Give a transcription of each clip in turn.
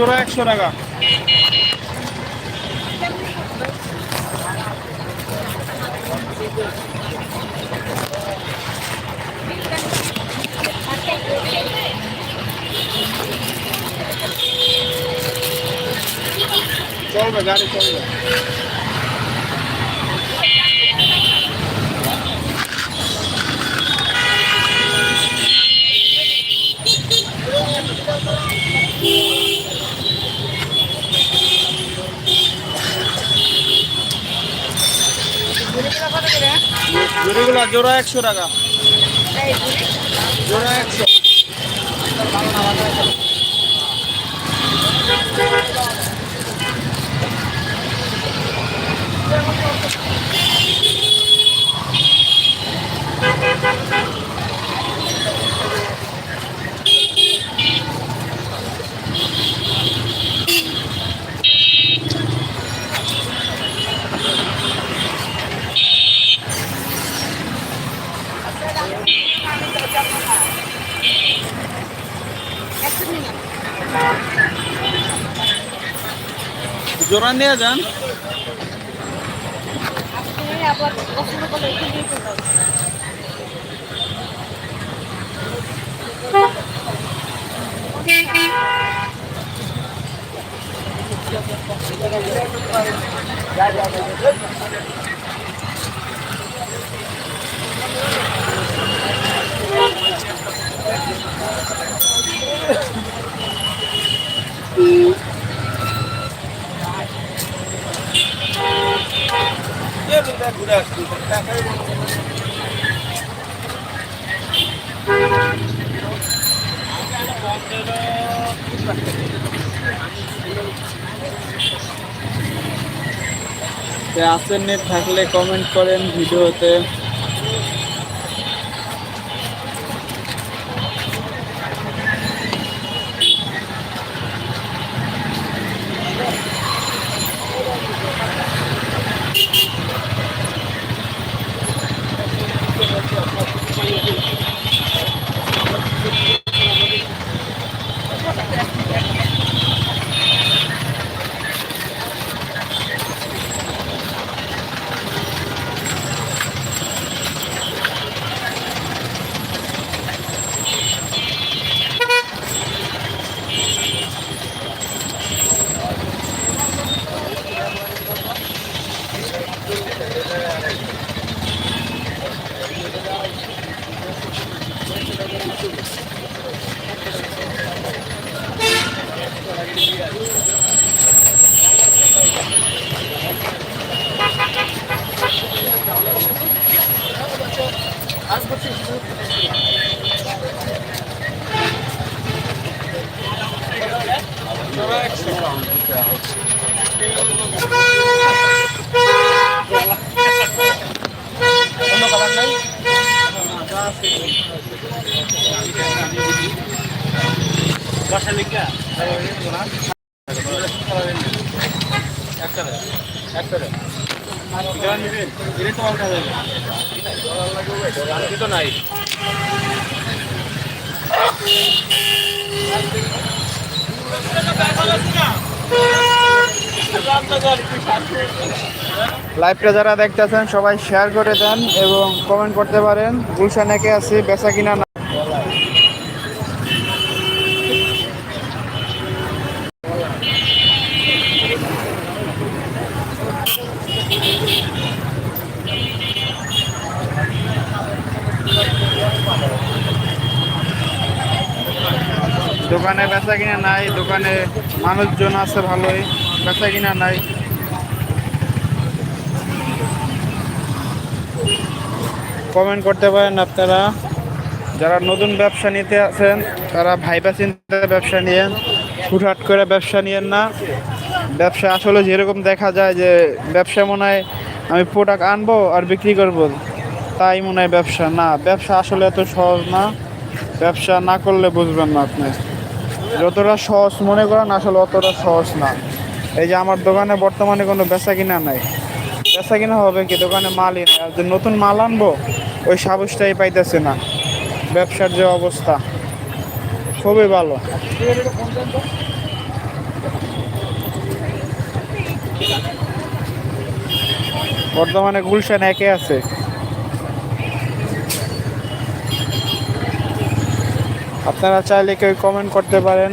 জোড়া একশো টাকা। চলবে গাড়ি চলবে। জুড়িগুলো জোড়া একশো টাকা। জোড়া একশো জোড়া নিয়ে যান। আবার পছন্দ করলে এখানেই করতে হবে। আসেন নেট থাকলে কমেন্ট করেন ভিডিওতে হয়ে যাবে তো নাই লাইভটা যারা দেখতেছেন, সবাই শেয়ার করে দেন এবং কমেন্ট করতে পারেন। গুলশানে আছি, বেচা কিনা না দোকানে বেচা কিনা নাই, দোকানে মানুষজন আছে ভালোই বেচা কিনা নাই। কমেন্ট করতে পারেন আপনারা। যারা নতুন ব্যবসা নিতে আছেন, তারা ভাইবা চিন্তা ব্যবসা নিয়েন, হুটহাট করে ব্যবসা নিয়েন না। ব্যবসা আসলে যেরকম দেখা যায় যে, ব্যবসা মনে হয় আমি প্রোডাক্ট আনব আর বিক্রি করব। তাই মনে হয় ব্যবসা না, ব্যবসা আসলে এত সহজ না। ব্যবসা না করলে বুঝবেন না আপনি। যতটা সহজ মনে করেন, আসলে অতটা সহজ না। এই যে আমার দোকানে বর্তমানে কোনো বেচা কিনা নাই। বেচা কিনা হবে কি? দোকানে মালই আর যে নতুন মাল আনব, ওই সাহসটাই পাইতেছে না। ব্যবসার যে অবস্থা, খুবই ভালো। বর্তমানে গুলশান একে আছে। আপনারা চাইলে কেউ কমেন্ট করতে পারেন।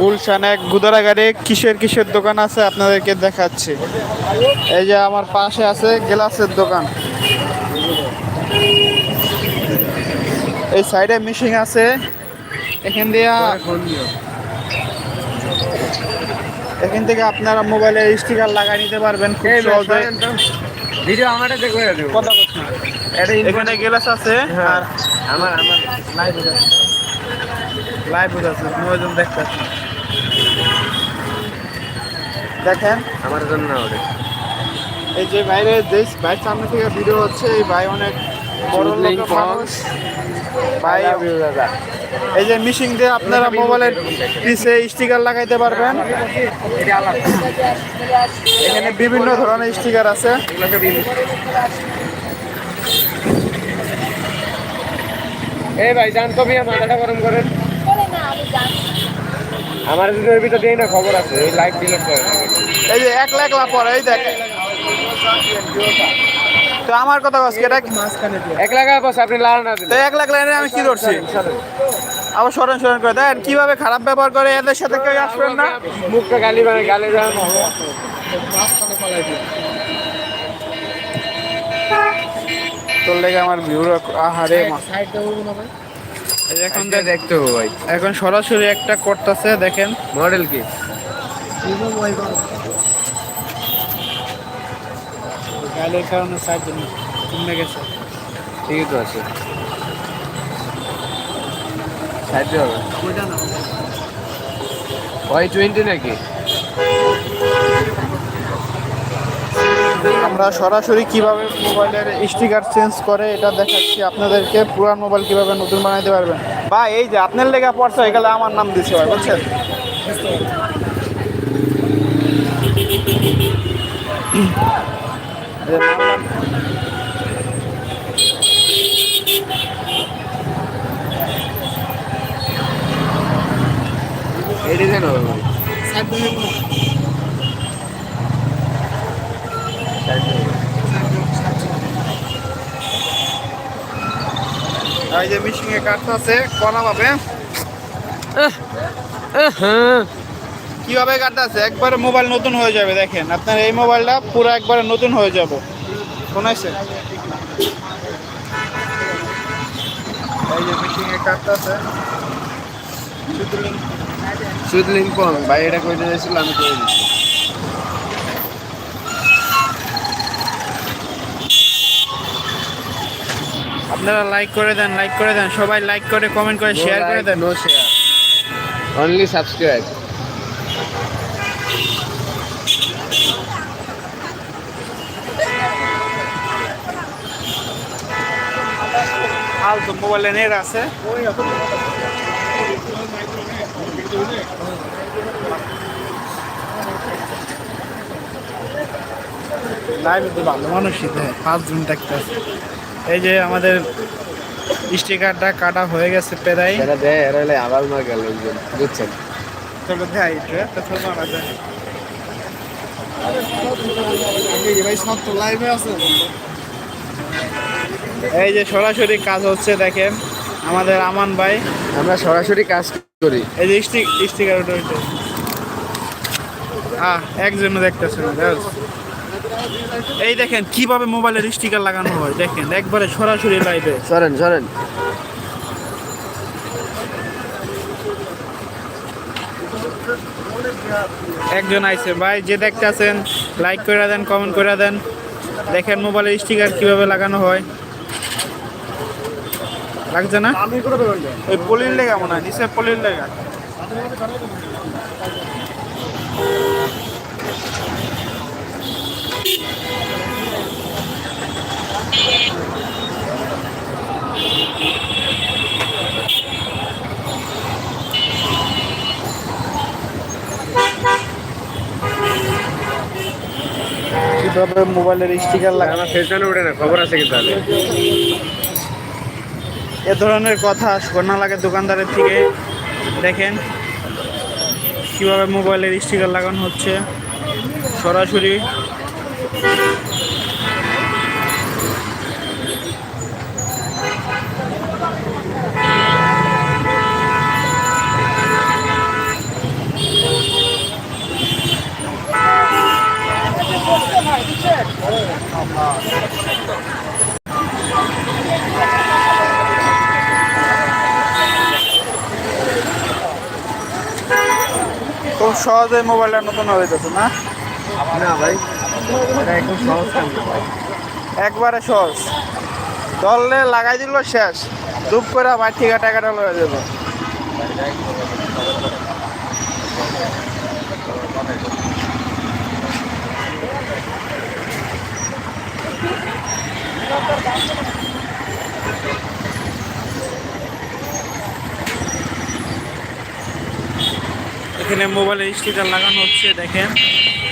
গুলশান এক গুদারাগারে কিসের কিসের দোকান আছে আপনাদেরকে দেখাচ্ছি। এই যে আমার পাশে আছে গ্লাসের দোকান। এই সাইডে মিশিং আছে। এখান দিয়া এখান থেকে আপনারা মোবাইলের স্টিকার লাগাই নিতে পারবেন খুব সহজে। ভিডিও আমারটা দেখবে কথা বলছি এটা এখানে গ্লাস আছে আর আমার আমার লাইভ লাইভ আছে। নজন দেখতেছি দেখেন। আমার জন্য ওটা। এই যে বাইরে যে ভাই সামনে থেকে ভিডিও হচ্ছে এই ভাই অনেক এই যে মিশিং দিয়ে আপনারা মোবাইলের পিছে স্টিকার লাগাইতে পারবেন। এখানে বিভিন্ন ধরনের স্টিকার আছে। এই ভাই জান তো বিয়ে মাথাটা গরম করেন। বলে না আমি জানি। আমার যদি ওই ভিতরে দেই না খবর আছে ওই লাইভ ডিলিট করে এই যে এক লাখ লাভ পরে এই দেখ তো আমার কথা বলছি এটা এক বস আপনি লাল না তো এক লাখ লাইনে আমি কি করছি? আবার স্মরণ স্মরণ করে দেখেন কীভাবে খারাপ ব্যবহার করে এদের সাথে কেউ আসবেন না? মুখটা গালি মানে গালি যান তোর লেগে আমার ভিউর আহারে এখন দেখ দেখতে হবে ভাই। এখন সরাসরি একটা করতেছে দেখেন। মডেল কি? গালের কারণে সাইড কমে গেছে। ঠিকই তো আছে। সাহায্য হবে। ওয়াই টোয়েন্টি নাকি? আমরা সরাসরি কীভাবে মোবাইলের স্টিকার চেঞ্জ করে এটা দেখাচ্ছি আপনাদেরকে। পুরান মোবাইল কীভাবে নতুন বানাইতে পারবেন। বা এই যে আপনার লেখা পড়ছে এখানে আমার নাম দিছে ভাই বুঝছেন? এই ডিজাইন হবে এই যে মিশিং এ কাঠটা আছে কলা পাবে কীভাবে কাঠটা আছে একবারে মোবাইল নতুন হয়ে যাবে দেখেন। আপনার এই মোবাইলটা পুরো একবারে নতুন হয়ে যাবে। শোনাইছে এই যে শুধু লিঙ্ক কম ভাই এটা কইতে চাইছিল আমি করে দিচ্ছি আপনারা লাইক করে দেন লাইক করে দেন। সবাই লাইক করে কমেন্ট করে শেয়ার করে দেন। নো শেয়ার অনলি সাবস্ক্রাইব ফালতু মোবাইলে নেট আছে। লাইভ তো ভালো মানুষই দেয় দেখতেছে। এই যে আমাদের স্টিকারটা কাটা হয়ে গেছে প্রায়। এরা দেয় এরা হলে আবার মার গেল একজন বুঝছেন? তোকে দেয় এটা তো তো মারা যায়। ভাই সব তো লাইভে আছে। এই যে সরাসরি কাজ হচ্ছে দেখেন আমাদের আমান ভাই। আমরা সরাসরি কাজ করি। এই যে স্টিক স্টিকার ওটা ওইটা। আহ একজন দেখতেছে না ব্যাস। এই দেখেন কীভাবে মোবাইলের স্টিকার লাগানো হয় দেখেন একবারে সরাসরি লাইভে। সরেন সরেন। একজন আইছে ভাই যে দেখতেছেন লাইক করে দেন কমেন্ট করে দেন। দেখেন মোবাইলের স্টিকার কীভাবে লাগানো হয়। লাগছে না? ওই পলির লেগে মনে হয় নিচে পলির লেগে। মোবাইলের স্টিকার লাগানো? সেটা উঠে না খবর আছে কি তাহলে? এ ধরনের কথা শোনা লাগে দোকানদারের থেকে। দেখেন কীভাবে মোবাইলের স্টিকার লাগানো হচ্ছে। সরাসরি সহজে মোবাইলটা নতুন হয়ে যেতেছে না? না ভাই একদম সহজ একবারে সহজ। দলে লাগাই দিল শেষ। দুপ করে আমার ঠিকা টাকাটা লয়ে দেবো। এখানে মোবাইলের স্টিকার লাগানো হচ্ছে দেখেন।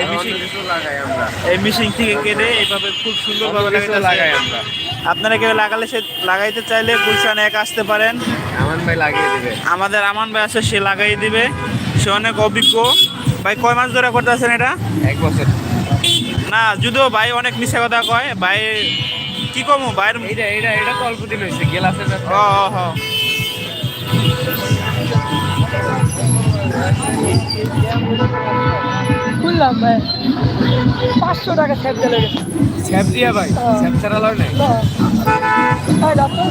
এই মেশিন লাগাই আমরা। এই মেশিন থেকে কেটে এইভাবে খুব সুন্দরভাবে লাগাই আমরা। আপনারা কেউ লাগালে সে লাগাইতে চাইলে গুলশান এক আসতে পারেন। আমান ভাই লাগিয়ে দিবে। আমাদের আমান ভাই আছে সে লাগাই দিবে। সে অনেক অভিজ্ঞ। ভাই কয় মাস ধরে করতেছেন এটা? এক বছর। না যদিও ভাই অনেক মিশা কথা কয়। ভাই কি কমু ভাইয়ের এইটা এইটা এটা তো অল্প দিন হয়েছে গেলাসের ও ও। খুললাম ভাই। পাঁচশো টাকা স্যাপ চলে গেছে স্যাপ দিয়া ভাই স্যাপ ছাড়া লয় নাই? ভাই ডাক্তার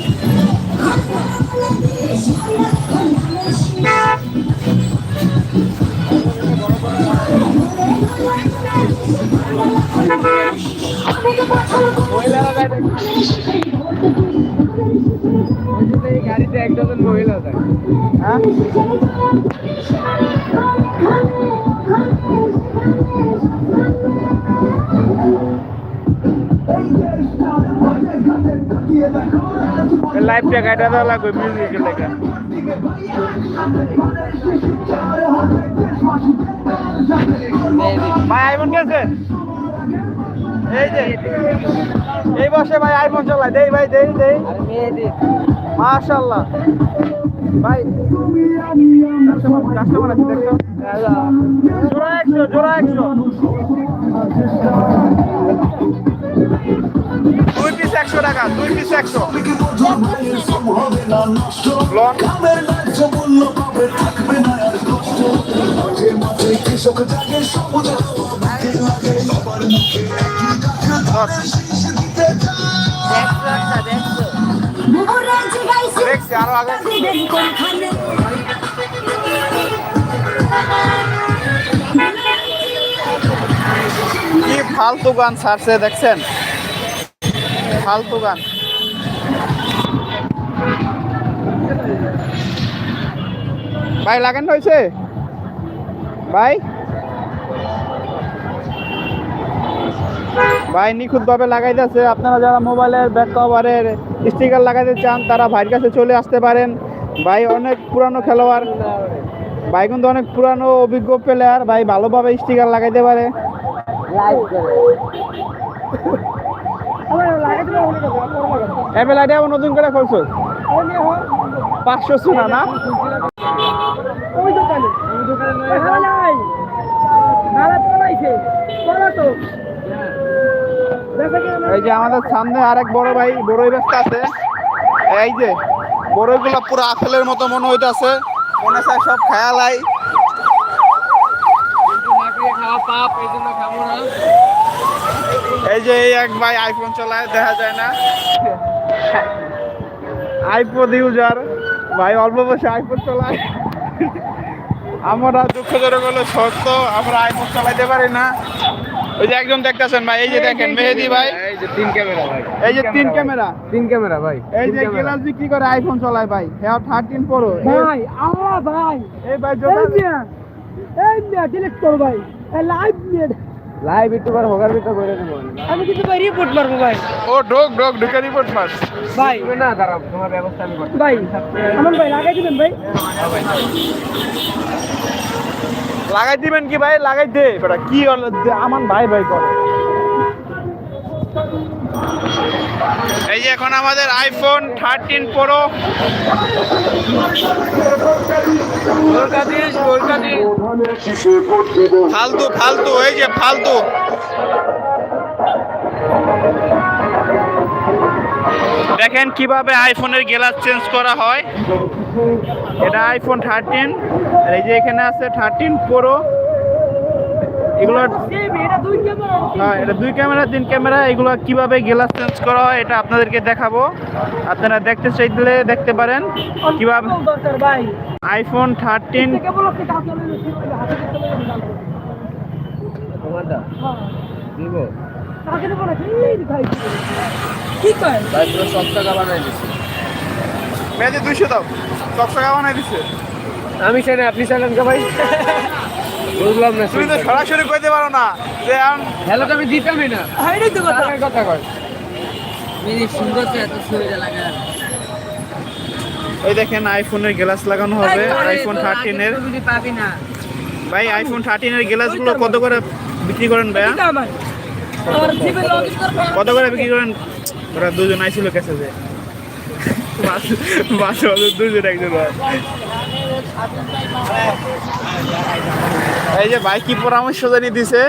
মহিলারা এই গাড়িতে এক মহিলা লাইভ টাকা দেওয়া লাগবে মিউজিকের লেখা ভাই, আইফোন গেছে এই যে। এই বসে ভাই, আইফোন চালায়। দেই ভাই, দেই দেই। মাশাআল্লাহ। ভাই কাস্টমার আছে, দেখো। জোড়া একশো জোড়া একশো। দুই একশো টাকা, দুই পিস একশো। কি ফালতু গান ছাড়ছে দেখছেন? ফালতু গান। ভাই, লাগান হয়েছে? ভাই? ভাই, নিখুঁতভাবে লাগাইতেছে। আপনারা যারা মোবাইলের ব্যাক কভারের স্টিকার লাগাতে চান, তারা ভাইয়ের কাছে চলে আসতে পারেন। ভাই অনেক পুরানো খেলোয়াড়, ভাই কিন্তু অনেক পুরানো অভিজ্ঞ প্লেয়ার ভাই ভালোভাবে স্টিকার লাগাইতে পারে। আবার নতুন করে খুলছো? পাঁচশো শোনা না? ওই দোকানে। ওই দোকানে নয় হ্যাঁ নাই নালা পড়াইছে পড়া তো দেখা গেল এই যে আমাদের সামনে আরেক বড় ভাই, বড়ই ব্যস্ত আছে। এই যে, বড়ইগুলো পুরো আপেলের মতো মনে হইতাছে। মনে হয় সব খেয়ালাই। এই যে এই এক ভাই আইফোন চালায়, দেখা যায় না। আইফোন ইউজার ভাই অল্প বয়সে আইফোন চালায়। আমরা দুঃখজনক হলো, সত্য, আমরা আইফোন চালাইতে পারি না। ওই যে একজন দেখতেছেন ভাই এই যে দেখেন মেহেদি ভাই। এই যে তিন ক্যামেরা ভাই। এই যে তিন ক্যামেরা। তিন ক্যামেরা ভাই এই যে। গ্লাস বিক্রি করে আইফোন চালায় ভাই হ্যাঁ থার্টিন প্রো ভাই আল্লাহ ভাই। এই ভাই মিয়া এই মিয়া ডিলিট কর ভাই। লাইভ নিয়ে লাইভ ইউটিউবার হোগার ভিতর করে দেবো। আমি কিন্তু ভাই রিপোর্ট মারবো ভাই। ও ঢোক ঢোক ঢুকে রিপোর্ট মার। ভাই। না দাঁড়াও তোমার ব্যবস্থা আমি করছি। ভাই আমার ভাই লাগাই দিবেন ভাই। লাগাই দিবেন কি ভাই? লাগাই দে। বেটা কি আমার ভাই ভাই করে। এই যে এখন আমাদের আইফোন থার্টিন প্রো ফালতু ফালতু এই যে ফালতু। দেখেন কীভাবে আইফোনের গ্লাস চেঞ্জ করা হয়। এটা আইফোন থার্টিন আর এই যে এখানে আছে থার্টিন প্রো এগুলো এটা হ্যাঁ এটা দুই ক্যামেরা তিন ক্যামেরা এগুলো কীভাবে গ্লাস চেঞ্জ করা হয় এটা আপনাদেরকে দেখাবো। আপনারা দেখতে চাইলে দেখতে পারেন। কীভাবে আইফোন থার্টিন কি কয় সব টাকা বানাই দিছি দুইশো টাকা বানাই দিচ্ছে আমি চাই আপনি চাইলেন কে ভাই। বুঝলাম না তুমি তো সরাসরি কইতে পারো না যে আম- হ্যালো তো আমি দিতামই না। হাইটাই তো কথা। কথা কয়। সুন্দর তো এত সুবিধা লাগে। এই দেখেন আইফোনের গ্লাস লাগানো হবে। আইফোন থার্টিনের পাবি ভাই আইফোন থার্টিনের গ্লাসগুলো কত করে বিক্রি করেন ভাইয়া? কত করে বিক্রি করেন? ওরা দুজন আইছিল কাছে যে। বাস বাস দুজন একজন এই যে ভাই কি পরামর্শ জানি দিছে?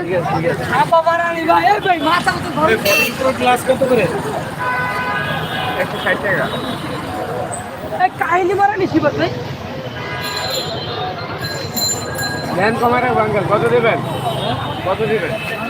কাহিনী মারানি শিবত ভাই ম্যান কমারে বাঙ্গাল কত দেবেন? কত দেবেন?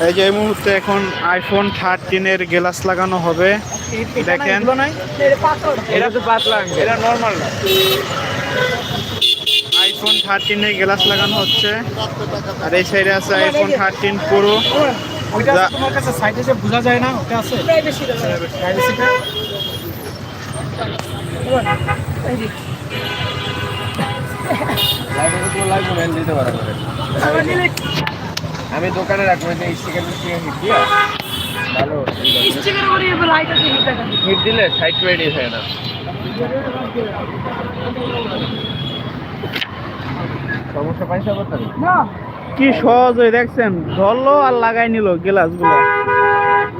এই যে এই মুহূর্তে এখন আইফোন থার্টিনের গ্লাস লাগানো হবে। দেখেন। এটা তো পাতলা এটা নর্মাল আইফোন থার্টিনের গ্লাস লাগানো হচ্ছে। আর এই সাইডে আছে আইফোন থার্টিন প্রো যা- তোমার কাছে সাইড এসে বোঝা যায় না ওটা আছে? প্রাইভেসিটা যে লাইভে লাইভ দিতে পারো। আমি দোকানে রাখব যে স্টিকার স্টিকার হিট দিয়া ভালো স্টিকার করে লাইট আছে হিট দেখা হিট দিলে সাইড রেডি হয় না সমস্যা পয়সা করতে না। কি সহজ হয়ে দেখছেন ধরলো আর লাগাই নিল গ্লাসগুলো।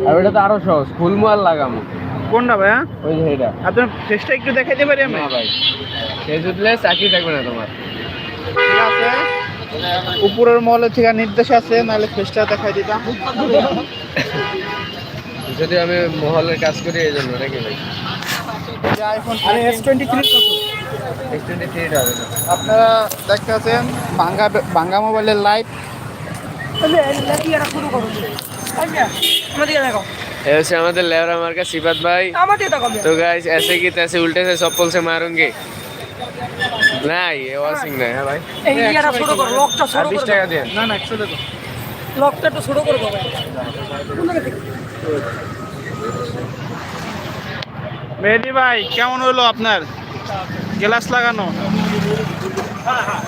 আর ওটা তো আরও সহজ ফুল মাল লাগামো। কোনটা ভাইয়া ওই যে এটা। আপনার ফেসটা একটু দেখাইতে পারি আমি? না ভাই সে জুতলে চাকরি থাকবে না তোমার। ঠিক আছে। উপরের মহলে থেকে নির্দেশ আছে নাহলে ফেসটা দেখাই দিতাম যদি আমি মহলের কাজ করি এই জন্য নাকি ভাই iPhone S twenty three X twenty থ্রিটা হবে না আপনারা দেখতে পাচ্ছেন ভাঙ্গা ভাঙ্গা মোবাইলের লাইট আমি ইয়ারা শুরু করো আমি আমাদের দেখো ये वैसे हमारे लेवरा मार का सिफत भाई আমাদের দেখো तो गाइस ऐसे की तैसे उल्टे से चप्पल से मारूंगे নাই এ ওয়াশিং নাই হ্যাঁ ভাই। এই ইয়াটা ছোট কর লকটা ছোট কর। 20 টাকা দেন। না না 100 টাকা। লকটা একটু শুরু করে ভাই মেহেদি ভাই কেমন হলো আপনার? গ্লাস লাগানো? হ্যাঁ হ্যাঁ